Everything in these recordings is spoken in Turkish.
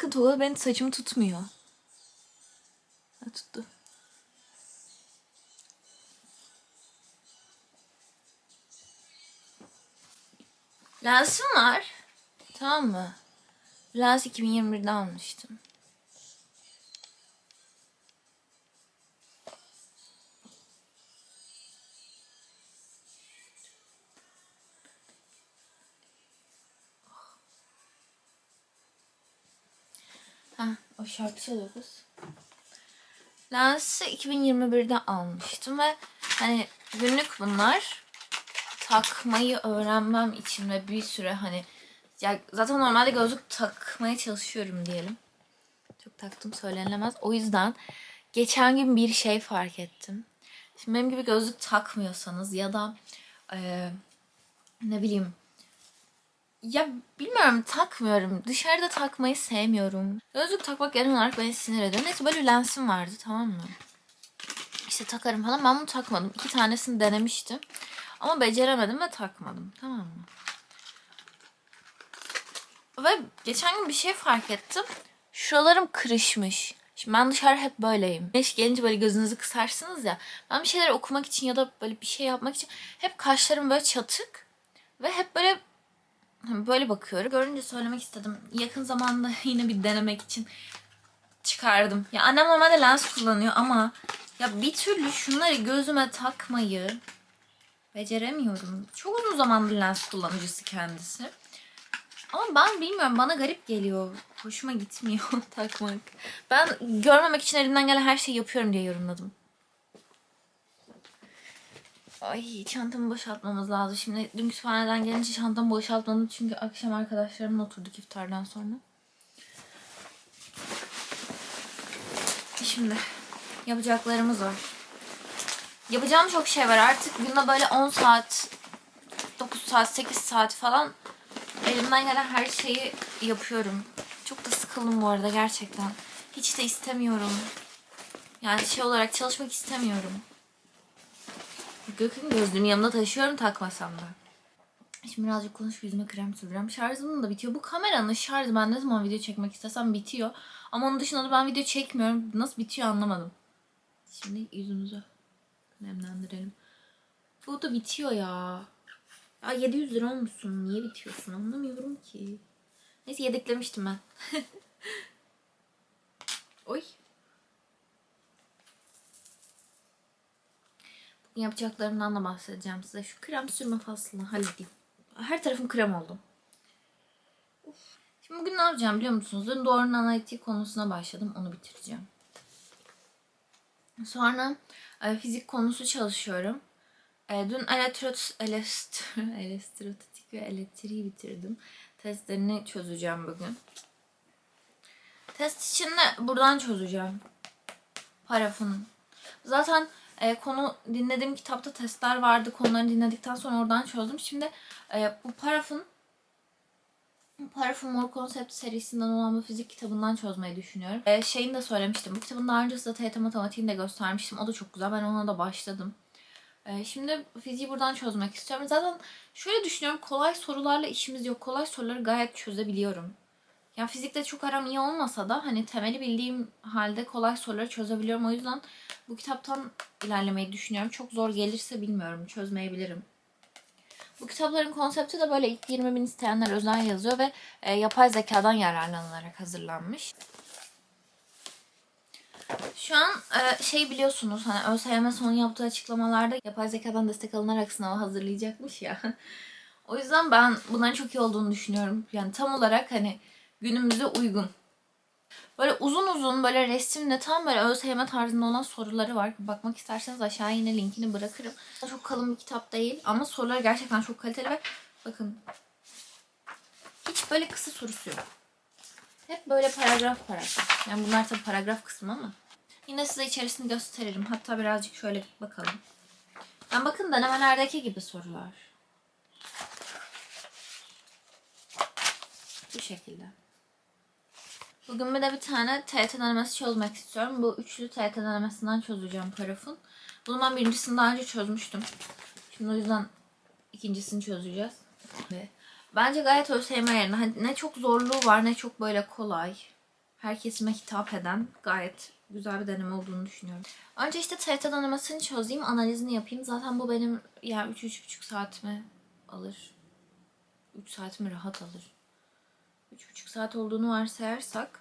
bakın Tolga benim saçımı tutmuyor. Ha, tuttu. Lensim var. Tamam mı? Lens 2021'de almıştım. Ha, o şarkı çalıyor. Lens'i 2021'de almıştım ve hani günlük bunlar takmayı öğrenmem için ve bir süre hani ya zaten normalde gözlük takmaya çalışıyorum diyelim. Çok taktım söylenilemez. O yüzden geçen gün bir şey fark ettim. Şimdi benim gibi gözlük takmıyorsanız ya da eee, ne bileyim ya bilmiyorum takmıyorum. Dışarıda takmayı sevmiyorum. Gözlük takmak genel olarak beni sinir ediyor. Neyse böyle lensim vardı tamam mı? İşte takarım falan. Ben bunu takmadım. İki tanesini denemiştim. Ama beceremedim ve takmadım. Tamam mı? Ve geçen gün bir şey fark ettim. Şuralarım kırışmış. Şimdi ben dışarı hep böyleyim. Güneş gelince böyle gözünüzü kısarsınız ya. Ben bir şeyler okumak için ya da böyle bir şey yapmak için hep kaşlarım böyle çatık. Ve hep böyle böyle bakıyorum. Görünce söylemek istedim. Yakın zamanda yine bir denemek için çıkardım. Ya annem normalde lens kullanıyor ama ya bir türlü şunları gözüme takmayı beceremiyorum. Çok uzun zamandır lens kullanıcısı kendisi. Ama ben bilmiyorum bana garip geliyor. Hoşuma gitmiyor takmak. Ben görmemek için elimden gelen her şeyi yapıyorum diye yorumladım. Ay çantamı boşaltmamız lazım. Şimdi dün kütüphaneden gelince çantamı boşaltmadım. Çünkü akşam arkadaşlarımla oturduk iftardan sonra. Şimdi yapacaklarımız var. Yapacağım çok şey var. Artık günde böyle 10 saat, 9 saat, 8 saat falan elimden gelen her şeyi yapıyorum. Çok da sıkıldım bu arada gerçekten. Hiç de istemiyorum. Yani şey olarak çalışmak istemiyorum. Gök'ün gözlüğümü yanımda taşıyorum takmasam da. Şimdi birazcık konuşup yüzüme krem süreceğim. Şarjım da bitiyor. Bu kameranın şarjı ben ne zaman video çekmek istesem bitiyor. Ama onun dışında da ben video çekmiyorum. Nasıl bitiyor anlamadım. Şimdi yüzümüzü nemlendirelim. Bu da bitiyor ya. Ya 700 lira olmuşsun. Niye bitiyorsun? Anlamıyorum ki. Neyse yedeklemiştim ben. Oy. Yapacaklarımdan da bahsedeceğim size. Şu krem sürme faslını halledeyim. Her tarafım krem oldu. Şimdi bugün ne yapacağım biliyor musunuz? Dün doğrunun analitiği konusuna başladım. Onu bitireceğim. Sonra e, fizik konusu çalışıyorum. E, dün elektrot, elest, elektrostatik ve elektriği bitirdim. Testlerini çözeceğim bugün. Test için de buradan çözeceğim. Parafın. Zaten e, konu dinlediğim kitapta testler vardı. Konuları dinledikten sonra oradan çözdüm. Şimdi e, bu parafın Parafın Mor Konsept serisinden olan bu fizik kitabından çözmeyi düşünüyorum. E, şeyini de söylemiştim. Bu kitabın daha önce size TYT matematiğini de göstermiştim. O da çok güzel. Ben ona da başladım. E, şimdi fiziği buradan çözmek istiyorum. Zaten şöyle düşünüyorum. Kolay sorularla işimiz yok. Kolay soruları gayet çözebiliyorum. Yani fizikte çok aram iyi olmasa da hani temeli bildiğim halde kolay soruları çözebiliyorum. O yüzden bu kitaptan ilerlemeyi düşünüyorum. Çok zor gelirse bilmiyorum. Çözmeyebilirim. Bu kitapların konsepti de böyle ilk 20 bin isteyenler özel yazıyor ve e, yapay zekadan yararlanılarak hazırlanmış. Şu an e, şey biliyorsunuz hani ÖSYM son yaptığı açıklamalarda yapay zekadan destek alınarak sınavı hazırlayacakmış ya. o yüzden ben bunların çok iyi olduğunu düşünüyorum. Yani tam olarak hani günümüze uygun. Böyle uzun uzun böyle resimle tam böyle ÖSYM tarzında olan soruları var. Bakmak isterseniz aşağıya yine linkini bırakırım. Çok kalın bir kitap değil ama sorular gerçekten çok kaliteli ve bakın hiç böyle kısa sorusu yok. Hep böyle paragraf paragraf. Yani bunlar tabii paragraf kısmı ama. Yine size içerisini gösteririm. Hatta birazcık şöyle bakalım. Ben bakın denemelerdeki gibi sorular. Bu şekilde. Bugün bir de bir tane TET denemesi çözmek istiyorum. Bu üçlü TET denemesinden çözeceğim parafın. Bunu ben birincisini daha önce çözmüştüm. Şimdi o yüzden ikincisini çözeceğiz. Bence gayet ÖSYM yerine. Hani ne çok zorluğu var ne çok böyle kolay. herkesime hitap eden gayet güzel bir deneme olduğunu düşünüyorum. Önce işte TRT denemesini çözeyim, analizini yapayım. Zaten bu benim yani 3-3,5 saatimi alır. 3 saatimi rahat alır. 3,5 saat olduğunu varsayarsak.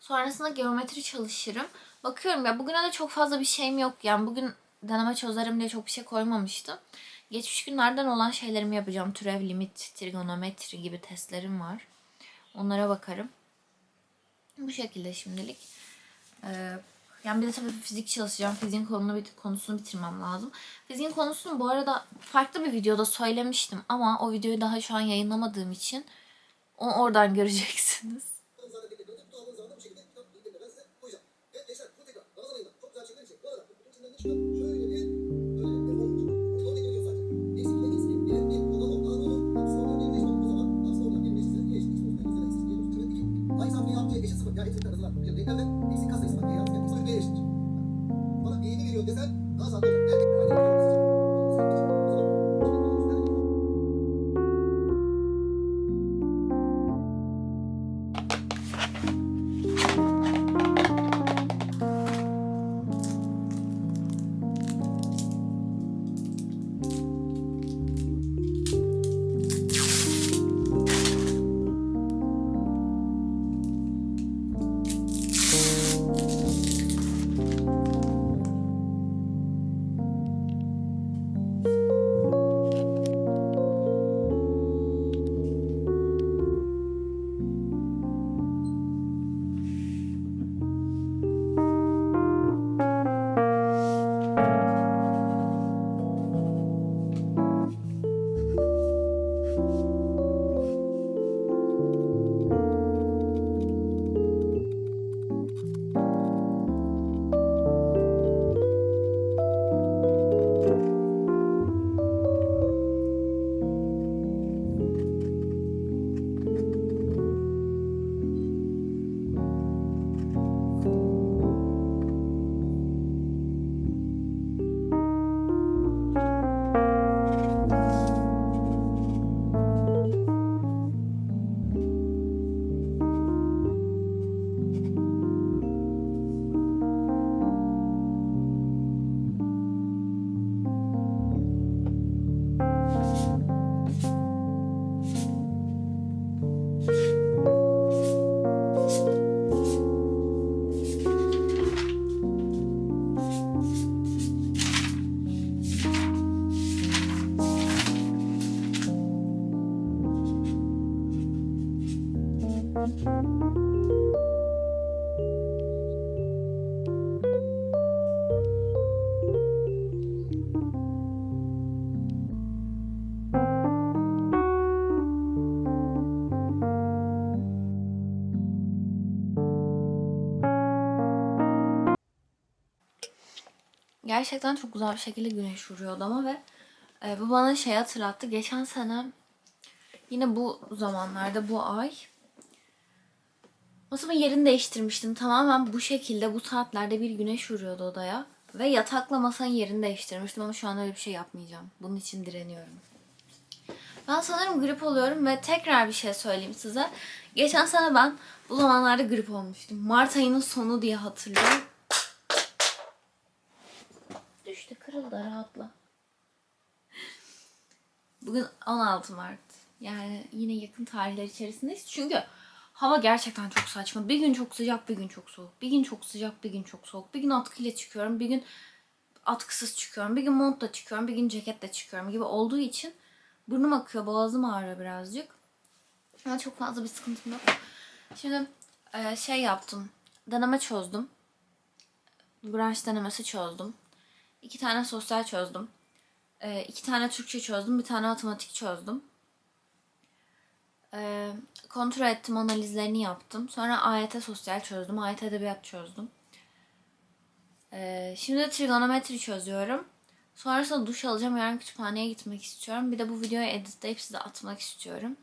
Sonrasında geometri çalışırım. Bakıyorum ya bugüne de çok fazla bir şeyim yok. Yani bugün deneme çözerim diye çok bir şey koymamıştım. Geçmiş günlerden olan şeylerimi yapacağım. Türev, limit, trigonometri gibi testlerim var. Onlara bakarım. Bu şekilde şimdilik. Ee, yani bir de tabii fizik çalışacağım. Fiziğin konunu, bit- konusunu bitirmem lazım. Fiziğin konusunu bu arada farklı bir videoda söylemiştim. Ama o videoyu daha şu an yayınlamadığım için onu oradan göreceksiniz. zaten birlikte Gerçekten çok güzel bir şekilde güneş vuruyor odama ve e, bu bana şey hatırlattı. Geçen sene yine bu zamanlarda bu ay masamın yerini değiştirmiştim. Tamamen bu şekilde bu saatlerde bir güneş vuruyordu odaya. Ve yatakla masanın yerini değiştirmiştim ama şu an öyle bir şey yapmayacağım. Bunun için direniyorum. Ben sanırım grip oluyorum ve tekrar bir şey söyleyeyim size. Geçen sene ben bu zamanlarda grip olmuştum. Mart ayının sonu diye hatırlıyorum. Düştü kırıldı rahatla. Bugün 16 Mart. Yani yine yakın tarihler içerisindeyiz. Çünkü hava gerçekten çok saçma. Bir gün çok sıcak, bir gün çok soğuk. Bir gün çok sıcak, bir gün çok soğuk. Bir gün atkıyla çıkıyorum, bir gün atkısız çıkıyorum. Bir gün montla çıkıyorum, bir gün ceketle çıkıyorum gibi olduğu için burnum akıyor, boğazım ağrıyor birazcık. Ama çok fazla bir sıkıntım yok. Şimdi e, şey yaptım. Deneme çözdüm. Branş denemesi çözdüm. İki tane sosyal çözdüm. Ee, iki tane Türkçe çözdüm. Bir tane matematik çözdüm. Ee, kontrol ettim, analizlerini yaptım. Sonra AYT sosyal çözdüm. AYT edebiyat çözdüm. Ee, şimdi trigonometri çözüyorum. Sonrasında duş alacağım. Yarın kütüphaneye gitmek istiyorum. Bir de bu videoyu editleyip size atmak istiyorum.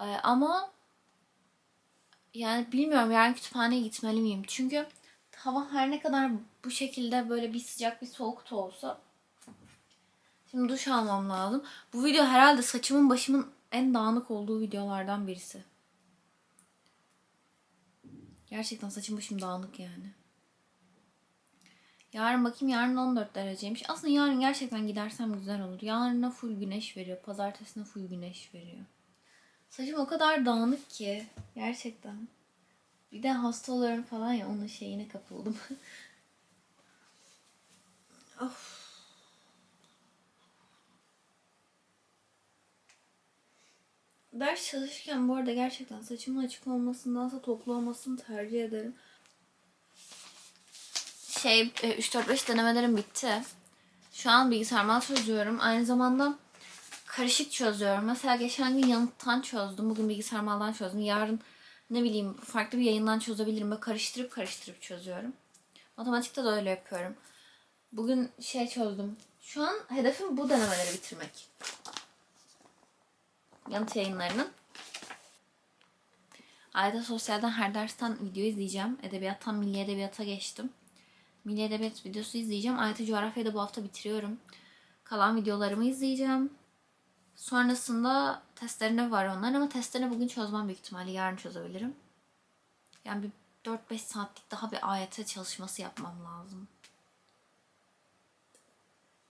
Ee, ama yani bilmiyorum yarın kütüphaneye gitmeli miyim? Çünkü hava her ne kadar bu şekilde böyle bir sıcak bir soğuk da olsa şimdi duş almam lazım. Bu video herhalde saçımın başımın en dağınık olduğu videolardan birisi. Gerçekten saçım başım dağınık yani. Yarın bakayım yarın 14 dereceymiş. Aslında yarın gerçekten gidersem güzel olur. Yarına full güneş veriyor. Pazartesine full güneş veriyor. Saçım o kadar dağınık ki. Gerçekten. Bir de hasta oluyorum falan ya onun şeyine kapıldım. of. Ders çalışırken bu arada gerçekten saçımın açık olmasındansa toplu olmasını tercih ederim. Şey e, 3-4-5 denemelerim bitti. Şu an bilgisayardan çözüyorum. Aynı zamanda karışık çözüyorum. Mesela geçen gün yanıttan çözdüm. Bugün bilgisayar maldan çözdüm. Yarın ne bileyim farklı bir yayından çözebilirim. Böyle karıştırıp karıştırıp çözüyorum. Matematikte de öyle yapıyorum. Bugün şey çözdüm. Şu an hedefim bu denemeleri bitirmek. Yanıt yayınlarının. Ayda Sosyal'den her dersten video izleyeceğim. Edebiyattan Milli Edebiyat'a geçtim. Milli Edebiyat videosu izleyeceğim. Ayet Coğrafya'yı da bu hafta bitiriyorum. Kalan videolarımı izleyeceğim. Sonrasında testlerine var onlar ama testlerini bugün çözmem büyük ihtimalle. Yarın çözebilirim. Yani bir 4-5 saatlik daha bir AYT çalışması yapmam lazım.